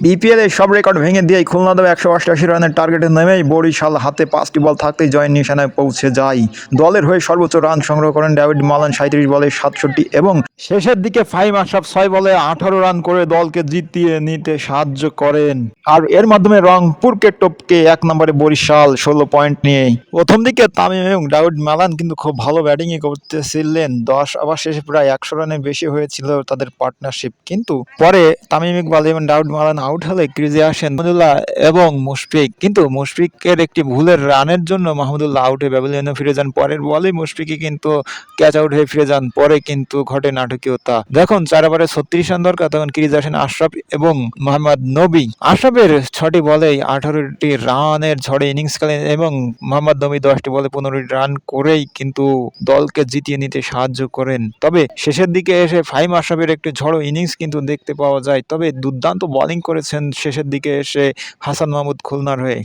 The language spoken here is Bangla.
বিপিএল সব রেকর্ড ভেঙে দিয়ে খুলনা দল একশো অষ্টাশি রানের টার্গেটে নেমেই বরিশাল হাতে পাঁচটি বল থাকতেই জয়ের নিশানায় পৌঁছে যায়। দলের হয়ে সর্বোচ্চ রান সংগ্রহ করেন ডেভিড মালান সাঁত্রিশ বলে সাতষট্টি এবং শেষের দিকে ফাইম আশরাফ ছয় বলে আঠারো রান করে দলকে জিতিয়ে নিতে সাহায্য করেন। আর এর মাধ্যমে রংপুরকে টপকে এক নম্বরে বরিশাল ষোলো পয়েন্ট নিয়ে। প্রথম দিকে তামিম এবং ডাউড মালান কিন্তু খুব ভালো ব্যাটিংই করতেছিলেন। দশ আবার শেষে প্রায় একশো রানের বেশি হয়েছিল তাদের পার্টনারশিপ কিন্তু পরে তামিম ইকবাল এবং ডাউড মালান আউট হলে ক্রিজে আসেন মাহমুদুল্লাহ এবং মুশফিক। কিন্তু মুশফিকের একটি ভুলের রানের জন্য মাহমুদুল্লাহ আউটে ব্যাবিলিয়নে ফিরে যান। পরের বলেই মুশফিকই কিন্তু ক্যাচ আউট হয়ে ফিরে যান। পরে কিন্তু ঘটে নাটকীয়তা। দেখুন, চার ওভারে ছত্রিশ রান দরকার, তখন ক্রিজে আসেন আশরাফ এবং মোহাম্মদ নবী। আশরাফের ছটি বলেই আঠারোটি রানের ঝড়ে ইনিংস খেলেন এবং মোহাম্মদ নবী দশটি বলে পনেরোটি রান করেই কিন্তু দলকে জিতিয়ে নিতে সাহায্য করেন। তবে শেষের দিকে এসে ফাইম আশরাফের একটি ঝড়ো ইনিংস কিন্তু দেখতে পাওয়া যায়। তবে দুর্দান্ত বোলিং করেছেন শেষের দিকে এসে হাসান মাহমুদ খুলনার হয়ে।